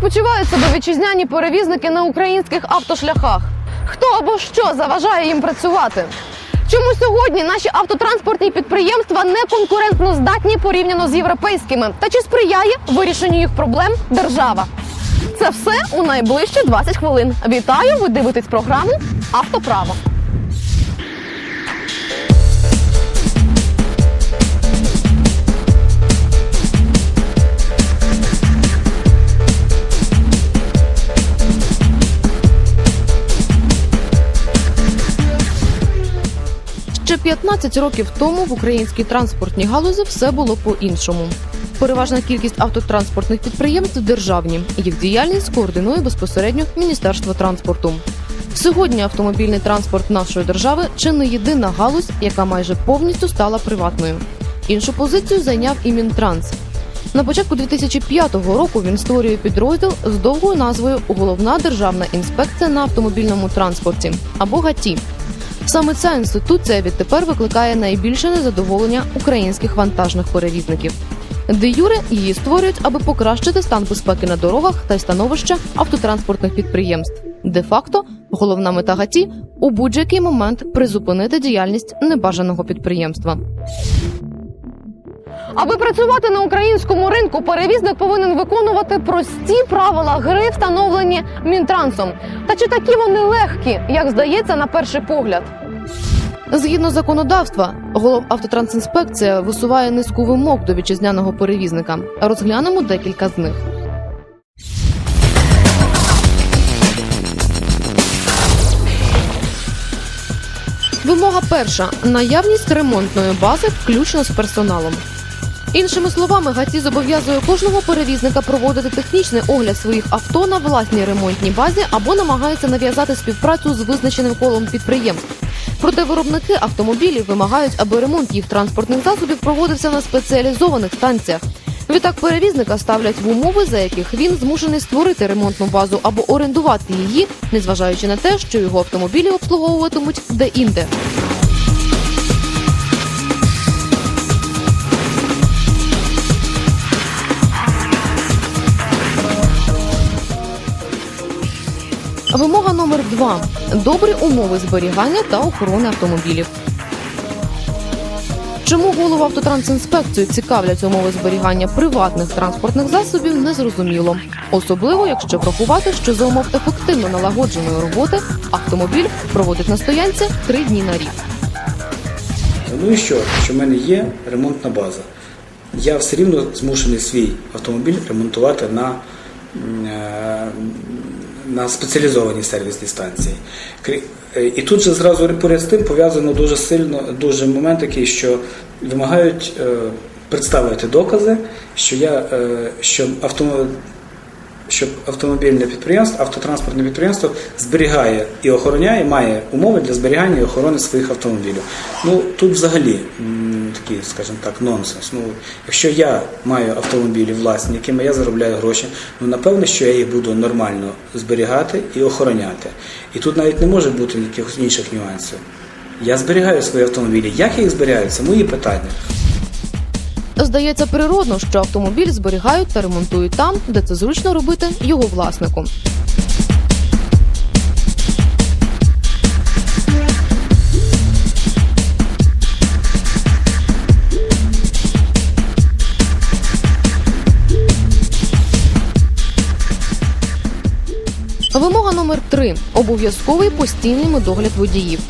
Почувають себе вітчизняні перевізники на українських автошляхах? Хто або що заважає їм працювати? Чому сьогодні наші автотранспортні підприємства не конкурентно здатні порівняно з європейськими? Та чи сприяє вирішенню їх проблем держава? Це все у найближчі 20 хвилин. Вітаю! Ви дивитесь програму Автоправо. 15 років тому в українській транспортній галузі все було по-іншому. Переважна кількість автотранспортних підприємств державні. Їх діяльність координує безпосередньо Міністерство транспорту. Сьогодні автомобільний транспорт нашої держави чи не єдина галузь, яка майже повністю стала приватною. Іншу позицію зайняв і Мінтранс. На початку 2005 року він створює підрозділ з довгою назвою Головна державна інспекція на автомобільному транспорті або ГАТІ. Саме ця інституція відтепер викликає найбільше незадоволення українських вантажних перевізників. Де юре її створюють, аби покращити стан безпеки на дорогах та й становище автотранспортних підприємств. Де факто головна мета ГАТІ у будь-який момент призупинити діяльність небажаного підприємства. Аби працювати на українському ринку, перевізник повинен виконувати прості правила гри, встановлені Мінтрансом. Та чи такі вони легкі, як здається на перший погляд? Згідно законодавства, Головавтотрансінспекція висуває низку вимог до вітчизняного перевізника. Розглянемо декілька з них. Вимога перша наявність ремонтної бази, включно з персоналом. Іншими словами, ГАТІ зобов'язує кожного перевізника проводити технічний огляд своїх авто на власній ремонтній базі або намагається нав'язати співпрацю з визначеним колом підприємств. Проте виробники автомобілів вимагають, аби ремонт їх транспортних засобів проводився на спеціалізованих станціях. Відтак перевізника ставлять в умови, за яких він змушений створити ремонтну базу або орендувати її, незважаючи на те, що його автомобілі обслуговуватимуть де-інде. Вимога номер два добрі умови зберігання та охорони автомобілів. Чому голову автотрансінспекцію цікавлять умови зберігання приватних транспортних засобів, незрозуміло. Особливо, якщо врахувати, що за умов ефективно налагодженої роботи автомобіль проводить на стоянці три дні на рік. Ну і що? Що в мене є ремонтна база. Я все рівно змушений свій автомобіль ремонтувати на, е, на спеціалізовані сервісні станції. Е, І тут же зразу поряд з тим пов'язано дуже сильно, дуже момент такий, що вимагають е, представити докази, що я е, що автомобіль щоб автомобільне підприємство, автотранспортне підприємство зберігає і охороняє, має умови для зберігання і охорони своїх автомобілів. Ну тут взагалі такий, скажімо так, нонсенс. Ну, якщо я маю автомобілі власні, якими я заробляю гроші, ну напевне, що я їх буду нормально зберігати і охороняти. І тут навіть не може бути якихось інших нюансів. Я зберігаю свої автомобілі. Як я їх зберігаю, це мої питання. Здається природно, що автомобіль зберігають та ремонтують там, де це зручно робити його власнику. Вимога номер три обов'язковий постійний медогляд водіїв.